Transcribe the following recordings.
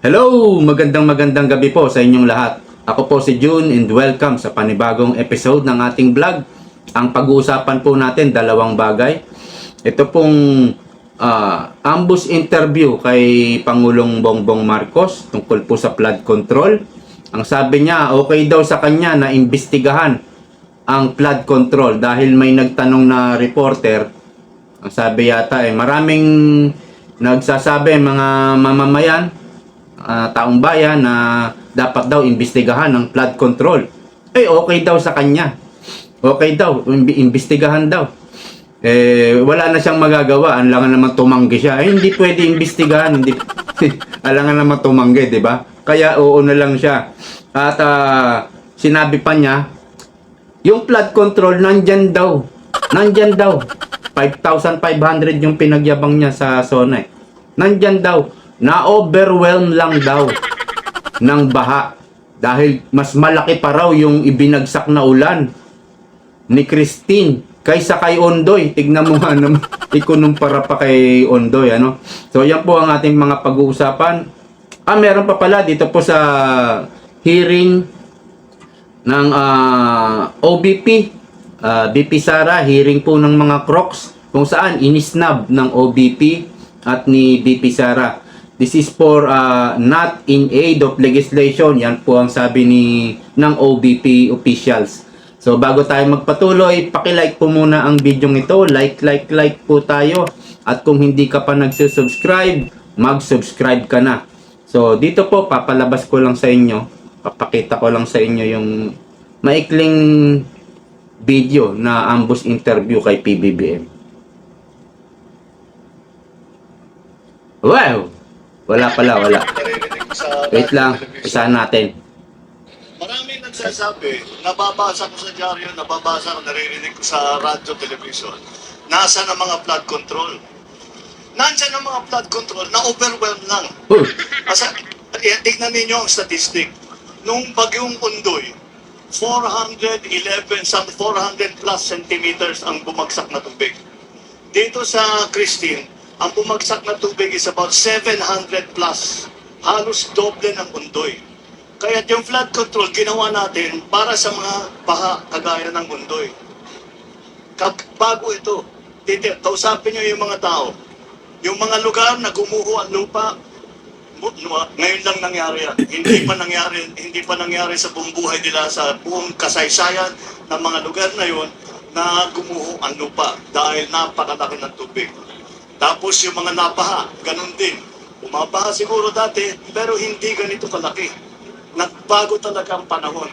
Hello! Magandang magandang gabi po sa inyong lahat. Ako po si June and welcome sa panibagong episode ng ating vlog. Ang pag-uusapan po natin dalawang bagay. Ito pong ah, ambush interview kay Pangulong Bongbong Marcos tungkol po sa flood control. Ang sabi niya, okay daw sa kanya na imbestigahan ang flood control dahil may nagtanong na reporter ang sabi yata eh, maraming nagsasabi mga mamamayan, taong bayan na dapat daw imbestigahan ng flood control. Eh, okay daw sa kanya. Okay daw, imbestigahan daw. Eh, wala na siyang magagawa. Alangan naman tumanggi siya. Eh, hindi pwede imbestigahan. Hindi, alangan naman tumanggi, di ba? Kaya oo na lang siya. At ah, sinabi pa niya, yung flood control, nandyan daw. Nandyan daw. 5,500 yung pinagyabang niya sa zona eh. Nandyan daw. Na-overwhelm lang daw ng baha. Dahil mas malaki pa raw yung ibinagsak na ulan ni Christine kaysa kay Ondoy. Tignan mo nga naman, ikunumpara pa kay Ondoy. Ano? So yan po ang ating mga pag-uusapan. Ah, meron pa pala dito po sa hearing ng ah, OBP, ah, BP Sara, hearing po ng mga Crocs, kung saan inisnab ng OBP at ni BP Sara. This is for ah, not in aid of legislation. Yan po ang sabi ni ng OBP officials. So bago tayo magpatuloy, paki-like po muna ang video ito. Like, like, like po tayo. At kung hindi ka pa nagsusubscribe, mag-subscribe ka na. So dito po, papalabas ko lang sa inyo. Papakita ko lang sa inyo yung maikling video na ambush interview kay PBBM. Wow! Wala pala, wala. naririnig ko sa Wait lang, television. isahan natin. Maraming nagsasabi, nababasa ko sa dyaryo, nababasa ko, naririnig ko sa radyo, television, nasa na mga flood control. Nandiyan ang mga flood control na overwhelmed lang. Uy! Kasi, eh, tignan ninyo ang statistic. Nung bagyong Undoy, 411, some 400 plus centimeters ang bumagsak na tubig. Dito sa Christine, ang bumagsak na tubig is about 700 plus. Halos doble ng Undoy. Kaya yung flood control ginawa natin para sa mga baha kagaya ng Undoy. Kag bago ito, titi, kausapin nyo yung mga tao. Yung mga lugar na gumuho ang lupa, ngayon lang nangyari yan. Hindi pa nangyari, hindi pa nangyari sa buong buhay nila sa buong kasaysayan ng mga lugar na yon na gumuho ang lupa dahil napakalaki ng tubig. Tapos yung mga napaha, ganun din. Umapaha siguro dati, pero hindi ganito kalaki. Nagbago talaga ang panahon.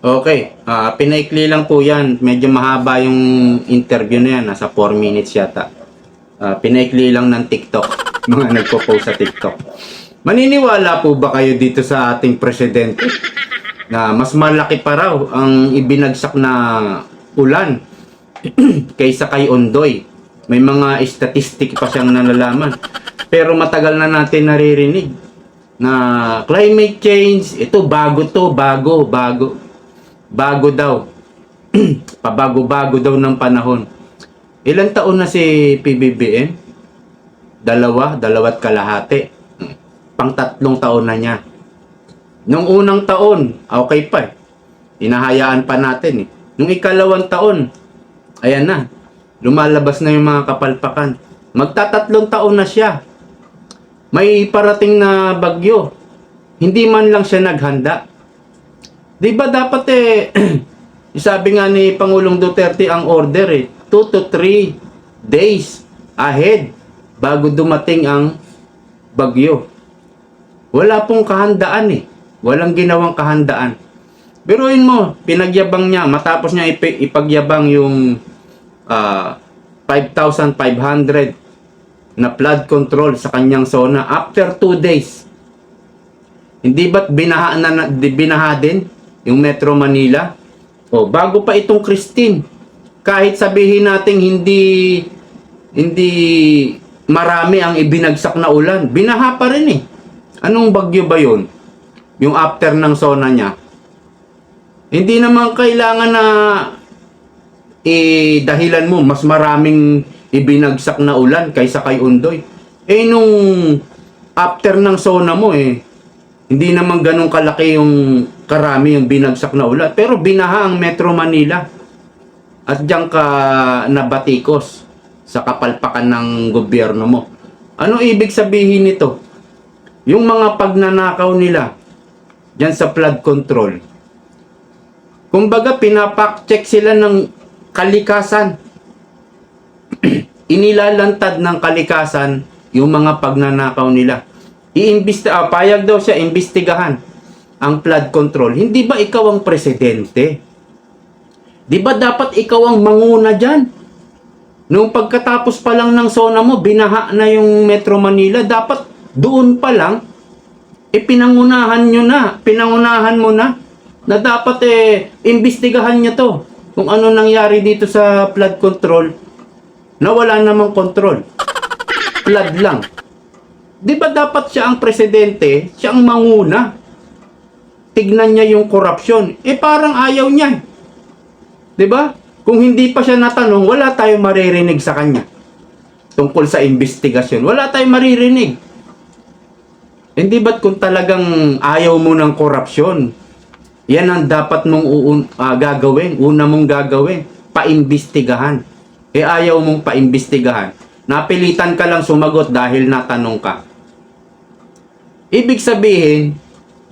Okay, ah pinaikli lang po yan. Medyo mahaba yung interview na yan. Nasa 4 minutes yata. Ah, pinaikli lang ng TikTok. Mga nagpo-post sa TikTok. Maniniwala po ba kayo dito sa ating presidente na mas malaki pa raw ang ibinagsak na ulan kaysa kay Ondoy? May mga statistic pa siyang nalalaman. Pero matagal na natin naririnig na climate change, ito bago to, bago, bago. Bago daw. Pabago-bago daw ng panahon. Ilan taon na si PBBM? Dalawa, dalawat kalahati. Pang tatlong taon na niya. Nung unang taon, okay pa eh. Inahayaan pa natin eh. Nung ikalawang taon, ayan na. Lumalabas na yung mga kapalpakan. Magtatatlong taon na siya. May parating na bagyo. Hindi man lang siya naghanda. Di ba dapat eh, sabi nga ni Pangulong Duterte ang order eh, 2 to 3 days ahead bago dumating ang bagyo. Wala pong kahandaan eh. Walang ginawang kahandaan. Biruin mo, pinagyabang niya, matapos niya ipi- ipagyabang yung ah, 5,500 na flood control sa kanyang zona after 2 days. Hindi ba't binaha, na, binaha din yung Metro Manila? O, bago pa itong Christine. Kahit sabihin nating hindi hindi marami ang ibinagsak na ulan, binaha pa rin eh. Anong bagyo ba yun? Yung after ng zona niya. Hindi naman kailangan na eh, dahilan mo, mas maraming ibinagsak na ulan kaysa kay Undoy. Eh, nung after ng zona mo eh, hindi naman ganun kalaki yung karami yung binagsak na ulan. Pero binaha ang Metro Manila. At diyan ka nabatikos sa kapalpakan ng gobyerno mo. Ano ibig sabihin nito? Yung mga pagnanakaw nila diyan sa flood control. Kumbaga pinapak-check sila ng kalikasan. Inilalantad ng kalikasan yung mga pagnanakaw nila. Iimbista, ah, payag daw siya imbestigahan ang flood control. Hindi ba ikaw ang presidente? Di ba dapat ikaw ang manguna dyan? Nung pagkatapos pa lang ng zona mo, binaha na yung Metro Manila, dapat doon pa lang, ipinangunahan nyo na, pinangunahan mo na, na dapat eh, imbestigahan nyo to. Kung ano nangyari dito sa flood control, na wala namang control. Flood lang. Di ba dapat siya ang presidente, siya ang manguna? Tignan niya yung korupsyon. Eh parang ayaw niya. 'Di ba? Kung hindi pa siya natanong, wala tayong maririnig sa kanya. Tungkol sa investigasyon, wala tayong maririnig. Hindi ba't kung talagang ayaw mo ng korupsyon, yan ang dapat mong ah, gagawin, una mong gagawin, paimbestigahan. Eh ayaw mong paimbestigahan. Napilitan ka lang sumagot dahil natanong ka. Ibig sabihin,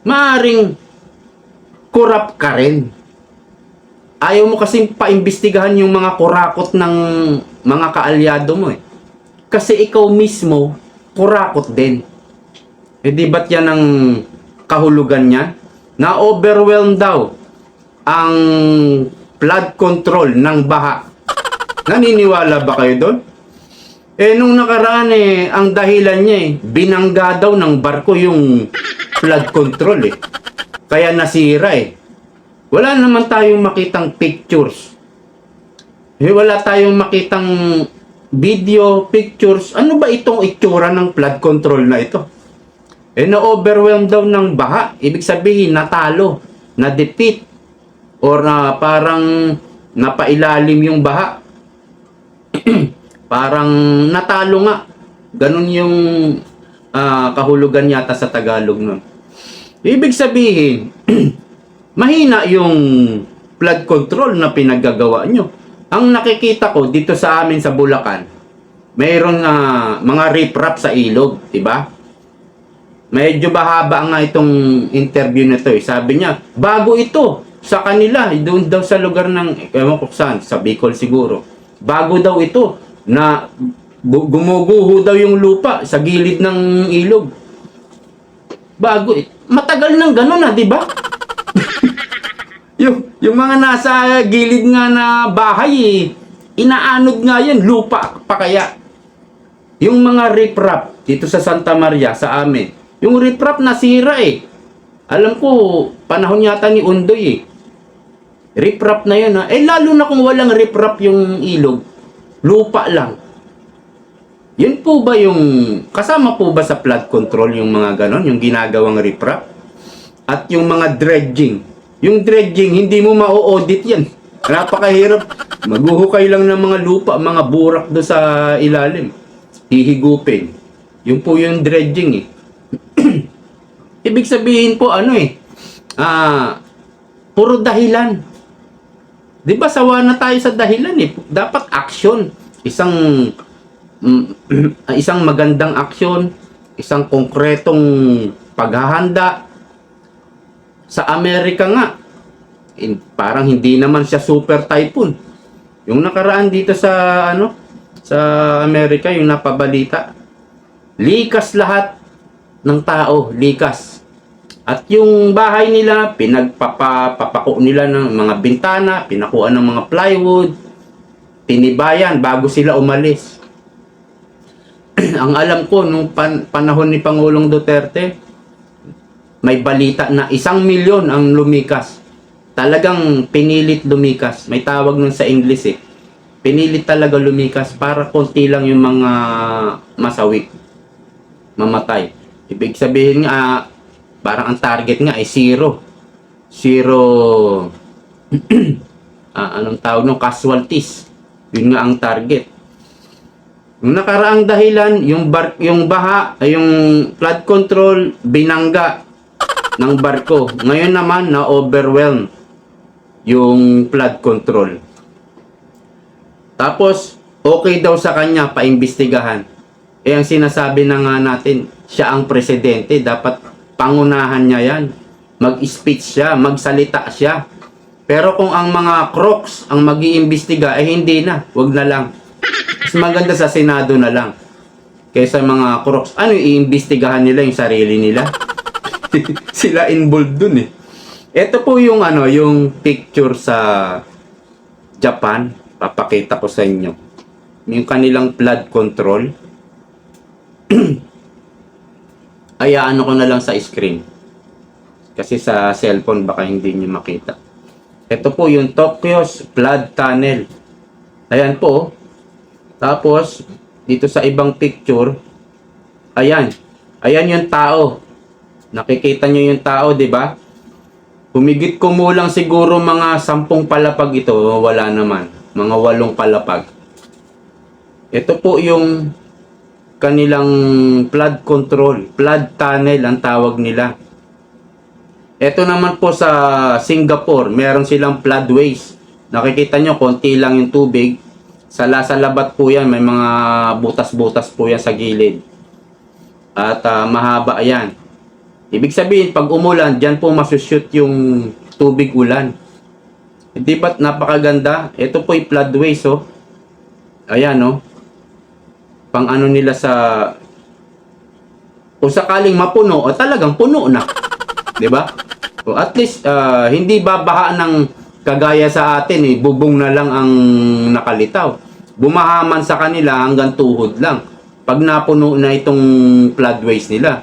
maaring corrupt ka rin. Ayaw mo kasing paimbestigahan yung mga kurakot ng mga kaalyado mo eh. Kasi ikaw mismo, kurakot din. Eh di ba't yan ang kahulugan niya? Na overwhelmed daw ang flood control ng baha. Naniniwala ba kayo doon? Eh nung nakaraan eh, ang dahilan niya eh, binangga daw ng barko yung flood control eh. Kaya nasira eh. Wala naman tayong makitang pictures. Eh, wala tayong makitang video, pictures. Ano ba itong itsura ng flood control na ito? Eh, na-overwhelm daw ng baha. Ibig sabihin, natalo, na-defeat, or na parang napailalim yung baha. parang natalo nga. Ganun yung ah, kahulugan yata sa Tagalog nun. Ibig sabihin, mahina yung flood control na pinaggagawa nyo. Ang nakikita ko dito sa amin sa Bulacan, mayroon nga mga riprap sa ilog, di ba? Medyo bahaba nga itong interview na to eh. Sabi niya, bago ito sa kanila, doon daw sa lugar ng, ewan ko saan, sa Bicol siguro. Bago daw ito na gumuguho daw yung lupa sa gilid ng ilog. Bago eh. Matagal nang ganun na, di ba? yung, yung mga nasa gilid nga na bahay eh, inaanod nga yan, lupa pa kaya. Yung mga riprap dito sa Santa Maria, sa amin, yung riprap nasira eh. Alam ko, panahon yata ni Undoy eh. Riprap na yun ha. Eh lalo na kung walang riprap yung ilog, lupa lang. Yun po ba yung, kasama po ba sa flood control yung mga ganon, yung ginagawang riprap? At yung mga dredging. Yung dredging, hindi mo ma-audit yan. Napakahirap. Maghuhukay lang ng mga lupa, mga burak do sa ilalim. Hihigupin. Yung po yung dredging eh. Ibig sabihin po ano eh, ah, puro dahilan. 'Di ba sawa na tayo sa dahilan eh. Dapat action. Isang mm, isang magandang aksyon, isang konkretong paghahanda. Sa Amerika nga, in, parang hindi naman siya super typhoon. Yung nakaraan dito sa ano, sa Amerika, yung napabalita, likas lahat ng tao, likas. At yung bahay nila, pinagpapapako nila ng mga bintana, pinakuan ng mga plywood, tinibayan bago sila umalis. Ang alam ko, nung pan- panahon ni Pangulong Duterte, may balita na isang milyon ang lumikas. Talagang pinilit lumikas. May tawag nun sa English eh. Pinilit talaga lumikas para konti lang yung mga masawi. Mamatay. Ibig sabihin nga, parang ang target nga ay zero. Zero, ah, anong tawag nung casualties. Yun nga ang target. Yung nakaraang dahilan, yung bar, yung baha, ay yung flood control binangga ng barko. Ngayon naman na overwhelm yung flood control. Tapos okay daw sa kanya paimbestigahan. Eh ang sinasabi na nga natin, siya ang presidente, dapat pangunahan niya 'yan. Mag-speech siya, magsalita siya. Pero kung ang mga crooks ang mag-iimbestiga, eh hindi na, wag na lang. Mas maganda sa Senado na lang. Kaysa mga crooks, ano iimbestigahan nila yung sarili nila? Sila involved dun eh. Ito po yung ano, yung picture sa Japan. Papakita ko sa inyo. Yung kanilang flood control. Ay, ano ko na lang sa screen. Kasi sa cellphone baka hindi nyo makita. Ito po yung Tokyo's flood tunnel. Ayan po. oh. Tapos, dito sa ibang picture, ayan. Ayan yung tao. Nakikita nyo yung tao, di ba? Humigit kumulang siguro mga sampung palapag ito. Wala naman. Mga walong palapag. Ito po yung kanilang flood control. Flood tunnel ang tawag nila. Ito naman po sa Singapore, meron silang floodways. Nakikita nyo, konti lang yung tubig. Sa lasa labat po yan, may mga butas-butas po yan sa gilid. At ah, mahaba yan. Ibig sabihin, pag umulan, dyan po masushoot yung tubig ulan. Hindi ba't napakaganda? Ito po yung floodways, oh. Ayan, oh. Pang ano nila sa... Kung sakaling mapuno, o talagang puno na. 'Di ba? O at least ah, hindi babaha ng kagaya sa atin eh, bubong na lang ang nakalitaw. Bumahaman sa kanila hanggang tuhod lang. Pag napuno na itong floodways nila,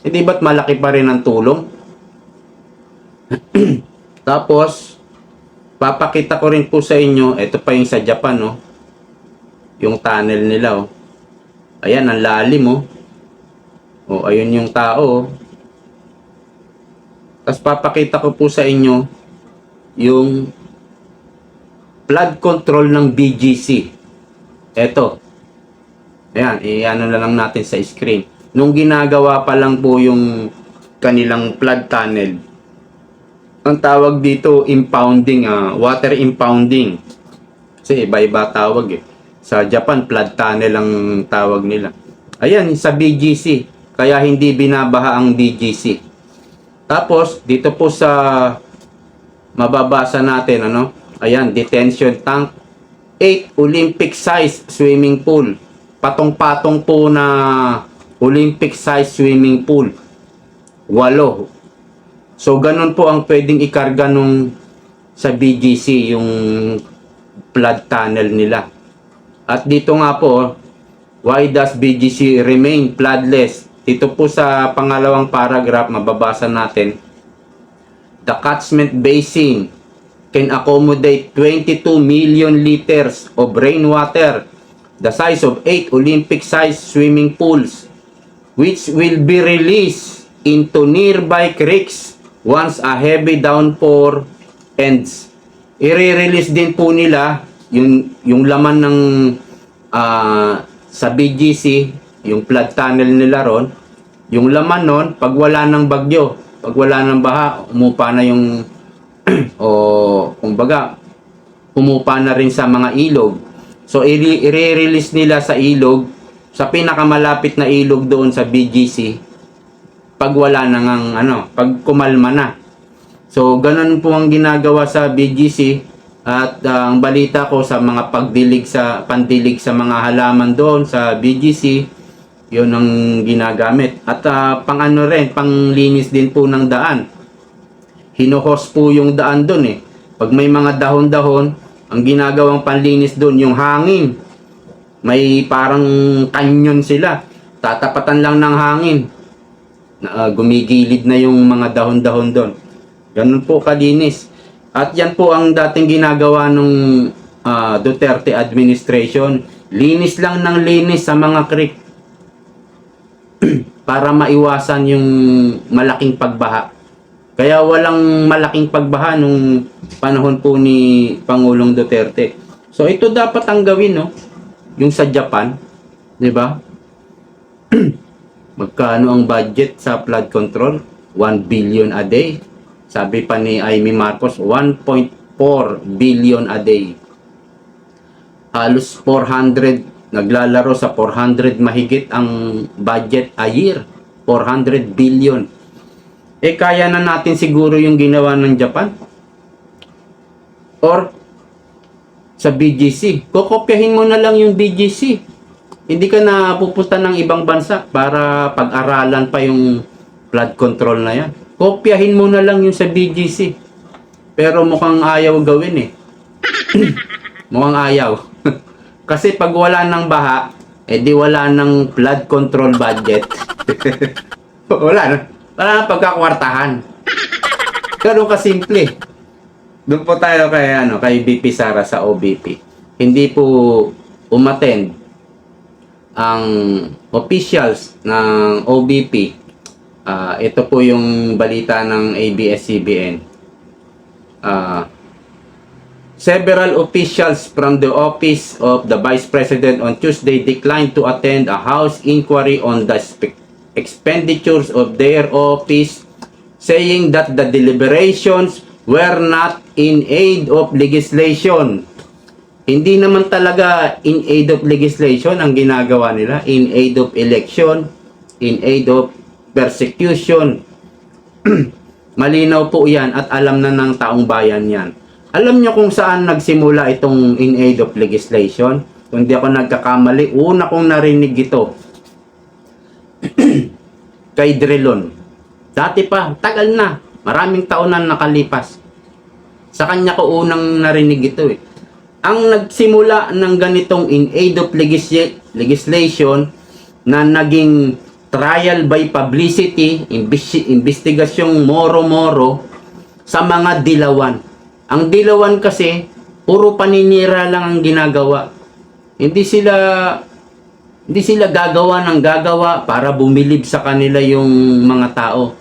hindi ba't malaki pa rin ang tulong? Tapos, papakita ko rin po sa inyo, ito pa yung sa Japan, no? Yung tunnel nila, oh. Ayan, ang lalim, oh. Oh, ayun yung tao. Tapos papakita ko po sa inyo yung flood control ng BGC. Ito. Ayan, i-ano na lang natin sa screen. Nung ginagawa pa lang po yung kanilang flood tunnel, ang tawag dito impounding, ah, water impounding. Kasi iba-iba tawag eh. Sa Japan, flood tunnel ang tawag nila. Ayan, sa BGC. Kaya hindi binabaha ang BGC. Tapos, dito po sa mababasa natin, ano? Ayan, detention tank. 8 Olympic size swimming pool. Patong-patong po na Olympic size swimming pool. Walo. So, ganun po ang pwedeng ikarga nung sa BGC, yung flood tunnel nila. At dito nga po, why does BGC remain floodless? Dito po sa pangalawang paragraph, mababasa natin, The catchment basin can accommodate 22 million liters of rainwater, the size of 8 Olympic-sized swimming pools, which will be released into nearby creeks once a heavy downpour ends. I-release din po nila yung, yung laman ng ah, sa BGC, yung flood tunnel nila ron, yung laman nun, pag wala ng bagyo, pag wala ng baha, umupa na yung o kumbaga umupa na rin sa mga ilog. So i-release nila sa ilog sa pinakamalapit na ilog doon sa BGC pag wala na ngang ano, pag kumalma na. So ganun po ang ginagawa sa BGC at ah, ang balita ko sa mga pagdilig sa pandilig sa mga halaman doon sa BGC yun ang ginagamit. At ah, pang ano rin, pang linis din po ng daan. Hinuhos po yung daan doon eh. Pag may mga dahon-dahon, ang ginagawang panlinis doon, yung hangin. May parang kanyon sila. Tatapatan lang ng hangin. Na, ah, gumigilid na yung mga dahon-dahon doon. Ganun po kalinis. At yan po ang dating ginagawa nung ah, Duterte administration. Linis lang ng linis sa mga creek para maiwasan yung malaking pagbaha. Kaya walang malaking pagbaha nung panahon po ni Pangulong Duterte. So ito dapat ang gawin, no? Yung sa Japan. 'Di ba? Magkano ang budget sa flood control? 1 billion a day. Sabi pa ni Amy Marcos, 1.4 billion a day. Halos 400, naglalaro sa 400 mahigit ang budget a year. 400 billion. Eh kaya na natin siguro yung ginawa ng Japan. Or sa BGC. Kokopyahin mo na lang yung BGC. Hindi ka na pupunta ng ibang bansa para pag-aralan pa yung flood control na yan. Kopyahin mo na lang yung sa BGC. Pero mukhang ayaw gawin eh. mukhang ayaw. Kasi pag wala ng baha, eh di wala ng flood control budget. wala na. Wala na pagkakwartahan. Ganun kasimple. Doon po tayo kay ano kay BP Sara sa OBP. Hindi po umattend ang officials ng OBP. Ah, ito po yung balita ng ABS-CBN. Ah, several officials from the office of the Vice President on Tuesday declined to attend a House inquiry on the expenditures of their office, saying that the deliberations were not in aid of legislation. Hindi naman talaga in aid of legislation ang ginagawa nila, in aid of election, in aid of persecution. Malinaw po yan at alam na ng taong bayan yan. Alam nyo kung saan nagsimula itong in aid of legislation? Kung di ako nagkakamali, una kong narinig ito kay Drilon. Dati pa, tagal na. Maraming taon na nakalipas. Sa kanya ko unang narinig ito eh. Ang nagsimula ng ganitong in aid of legis- legislation na naging trial by publicity, investigasyong moro-moro sa mga dilawan. Ang dilawan kasi, puro paninira lang ang ginagawa. Hindi sila hindi sila gagawa ng gagawa para bumilib sa kanila yung mga tao.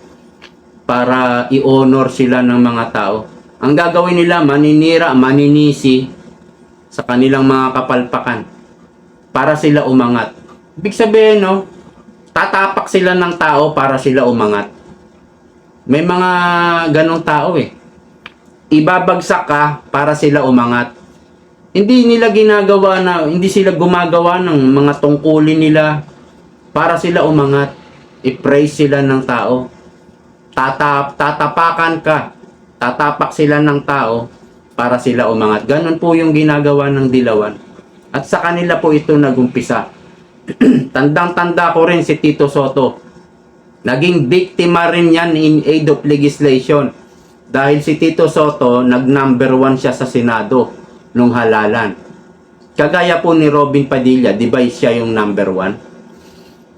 Para i-honor sila ng mga tao. Ang gagawin nila, maninira, maninisi sa kanilang mga kapalpakan. Para sila umangat. Ibig sabihin, no, tatapak sila ng tao para sila umangat. May mga ganong tao eh. Ibabagsak ka para sila umangat. Hindi nila ginagawa na, hindi sila gumagawa ng mga tungkulin nila para sila umangat. I-praise sila ng tao. Tatap, tatapakan ka. Tatapak sila ng tao para sila umangat. Ganon po yung ginagawa ng dilawan. At sa kanila po ito nagumpisa. Tandang-tanda ko rin si Tito Soto. Naging biktima rin yan in aid of legislation. Dahil si Tito Soto, nag-number one siya sa Senado nung halalan. Kagaya po ni Robin Padilla, di ba siya yung number one?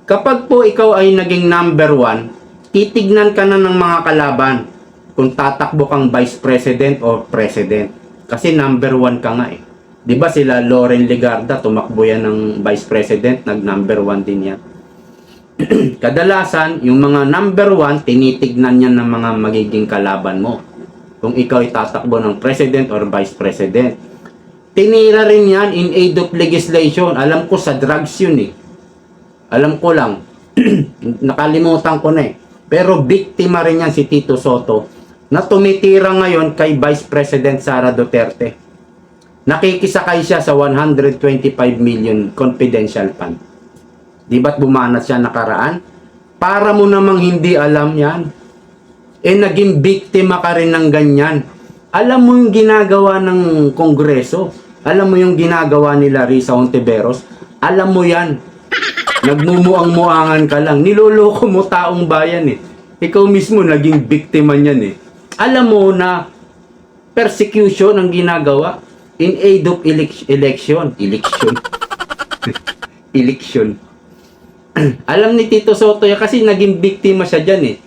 Kapag po ikaw ay naging number one, titignan ka na ng mga kalaban kung tatakbo kang vice president or president. Kasi number one ka nga eh. Di ba sila Lauren Legarda, tumakbo yan ng vice president, nag number one din yan. Kadalasan, yung mga number one, tinitignan yan ng mga magiging kalaban mo. Kung ikaw ay tatakbo ng president or vice president. Tinira rin yan in aid of legislation. Alam ko sa drugs yun eh. Alam ko lang. Nakalimutan ko na eh. Pero biktima rin yan si Tito Soto na tumitira ngayon kay Vice President Sara Duterte. Nakikisakay siya sa 125 million confidential fund. Di ba't bumanat siya nakaraan? Para mo namang hindi alam yan. Eh naging biktima ka rin ng ganyan. Alam mo yung ginagawa ng Kongreso. Alam mo yung ginagawa nila Risa Ontiveros. Alam mo yan. Nagmumuang-muangan ka lang. Niloloko mo taong bayan eh. Ikaw mismo naging biktima niyan eh. Alam mo na persecution ang ginagawa in aid of elec- election. Election. election. Alam ni Tito Soto yan kasi naging biktima siya dyan eh.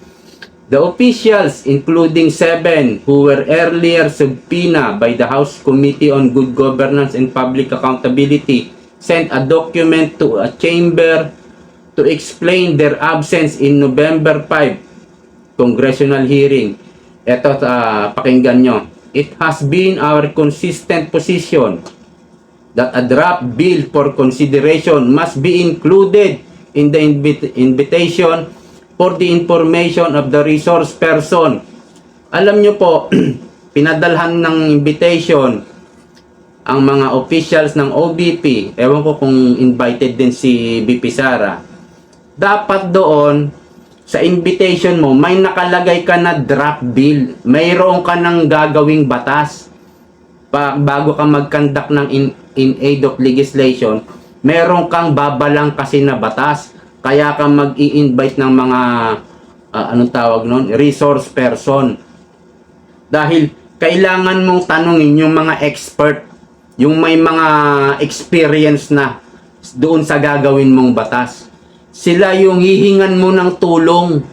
The officials, including seven who were earlier subpoena by the House Committee on Good Governance and Public Accountability, sent a document to a chamber to explain their absence in November 5 congressional hearing. Ito, ah, pakinggan nyo. It has been our consistent position that a draft bill for consideration must be included in the invit- invitation for the information of the resource person. Alam nyo po, pinadalhan ng invitation ang mga officials ng OBP, ewan ko kung invited din si BP Sara, dapat doon sa invitation mo, may nakalagay ka na draft bill. Mayroon ka ng gagawing batas. Pa, bago ka mag-conduct ng in, in aid of legislation, meron kang babalang kasi na batas. Kaya ka mag-i-invite ng mga, ah, anong tawag nun, resource person. Dahil kailangan mong tanungin yung mga expert, yung may mga experience na doon sa gagawin mong batas. Sila yung hihingan mo ng tulong.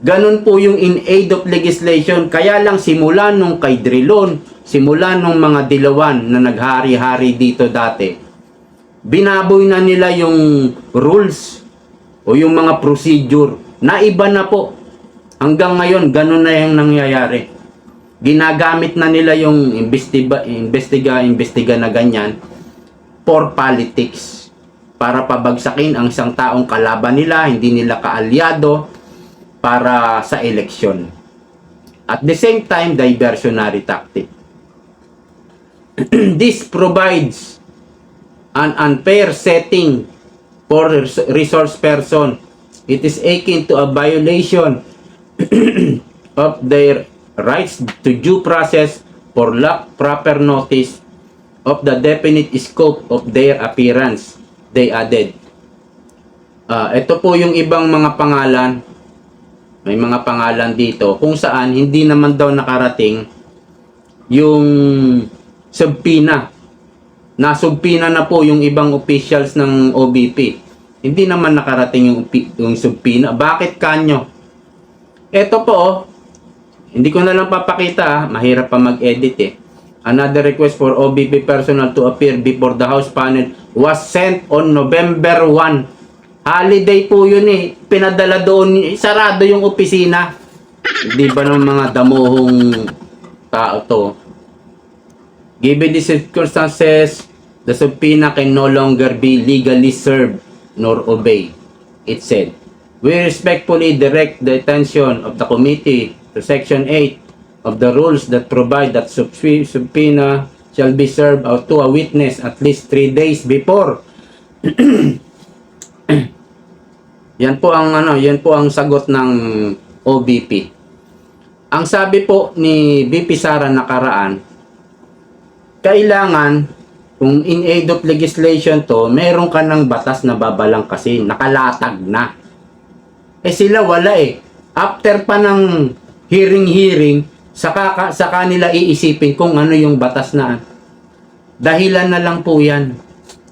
Ganon po yung in aid of legislation. Kaya lang simula nung kay Drilon, simula nung mga dilawan na naghari-hari dito dati, binaboy na nila yung rules o yung mga procedure. Naiba na po. Hanggang ngayon, ganon na yung nangyayari. Ginagamit na nila yung investiga, investiga, investiga na ganyan for politics para pabagsakin ang isang taong kalaban nila, hindi nila kaalyado para sa eleksyon. At the same time, diversionary tactic. This provides an unfair setting for res- resource person. It is akin to a violation of their rights to due process for lack proper notice of the definite scope of their appearance, they added. Ah, ito po yung ibang mga pangalan. May mga pangalan dito kung saan hindi naman daw nakarating yung subpina. Nasubpina na po yung ibang officials ng OBP. Hindi naman nakarating yung, yung subpina. Bakit kanyo? Ito po, hindi ko na lang papakita, ah. mahirap pa mag-edit eh. Another request for OBP personnel to appear before the House panel was sent on November 1. Holiday po yun eh. Pinadala doon, sarado yung opisina. Di ba ng mga damuhong tao to? Given the circumstances, the subpoena can no longer be legally served nor obeyed. It said, We respectfully direct the attention of the committee to Section 8 of the rules that provide that subpoena shall be served to a witness at least three days before. yan po ang ano, yan po ang sagot ng OBP. Ang sabi po ni BP Sara nakaraan, kailangan kung in aid of legislation to, meron ka ng batas na babalang kasi nakalatag na. Eh sila wala eh. After pa ng hearing-hearing, saka, ka- saka nila iisipin kung ano yung batas na. Dahilan na lang po yan.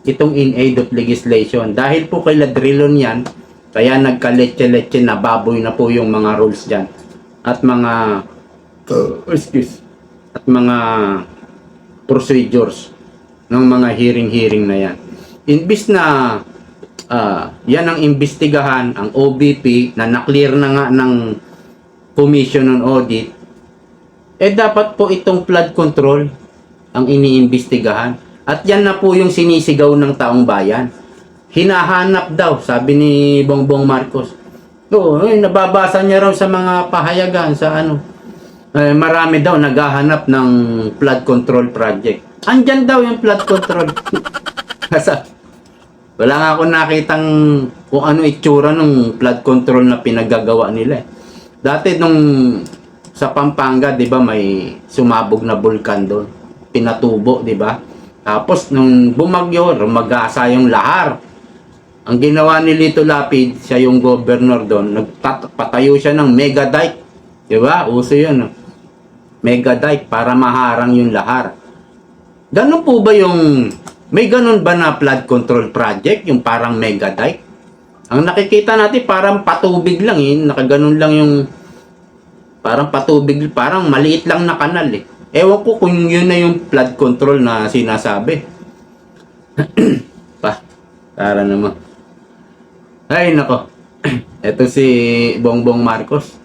Itong in aid of legislation. Dahil po kay Ladrilon yan, kaya nagkaletse-letse na baboy na po yung mga rules dyan. At mga, excuse, at mga procedures ng mga hearing-hearing na yan. Imbis na ah, yan ang imbestigahan, ang OBP, na naklear na nga ng Commission on Audit, eh dapat po itong flood control ang iniimbestigahan. At yan na po yung sinisigaw ng taong bayan. Hinahanap daw, sabi ni Bongbong Marcos. Oo, eh, nababasa niya raw sa mga pahayagan sa ano. Eh, marami daw naghahanap ng flood control project. Andyan daw yung flood control. Kasa, wala nga ako nakitang kung ano itsura ng flood control na pinagagawa nila. eh. Dati nung sa Pampanga, 'di ba, may sumabog na bulkan doon. Pinatubo, 'di ba? Tapos nung bumagyo, rumagasa yung lahar. Ang ginawa ni Lito Lapid, siya yung governor doon, nagpatayo siya ng mega dike. 'Di ba? Uso 'yun. Mega dike para maharang yung lahar. Ganun po ba yung may ganun ba na flood control project, yung parang mega dike? Ang nakikita natin parang patubig lang eh, nakaganon lang yung parang patubig, parang maliit lang na kanal eh. Ewan ko kung yun na yung flood control na sinasabi. pa, tara naman. Ay, nako. Ito si Bongbong Marcos.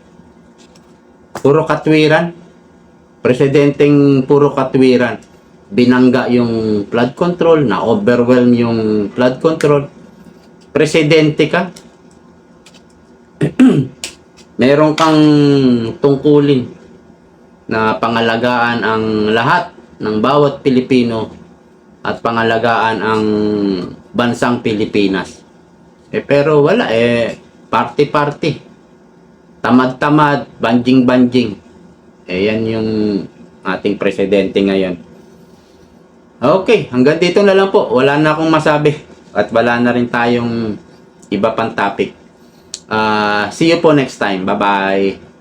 Puro katwiran. Presidenteng puro katwiran. binangga yung flood control, na overwhelm yung flood control. Presidente ka. Meron kang tungkulin na pangalagaan ang lahat ng bawat Pilipino at pangalagaan ang bansang Pilipinas. Eh pero wala eh party-party. Tamad-tamad, banjing-banjing. Eh yan yung ating presidente ngayon. Okay, hanggang dito na lang po. Wala na akong masabi. At wala na rin tayong iba pang topic. Ah, see you po next time. Bye-bye.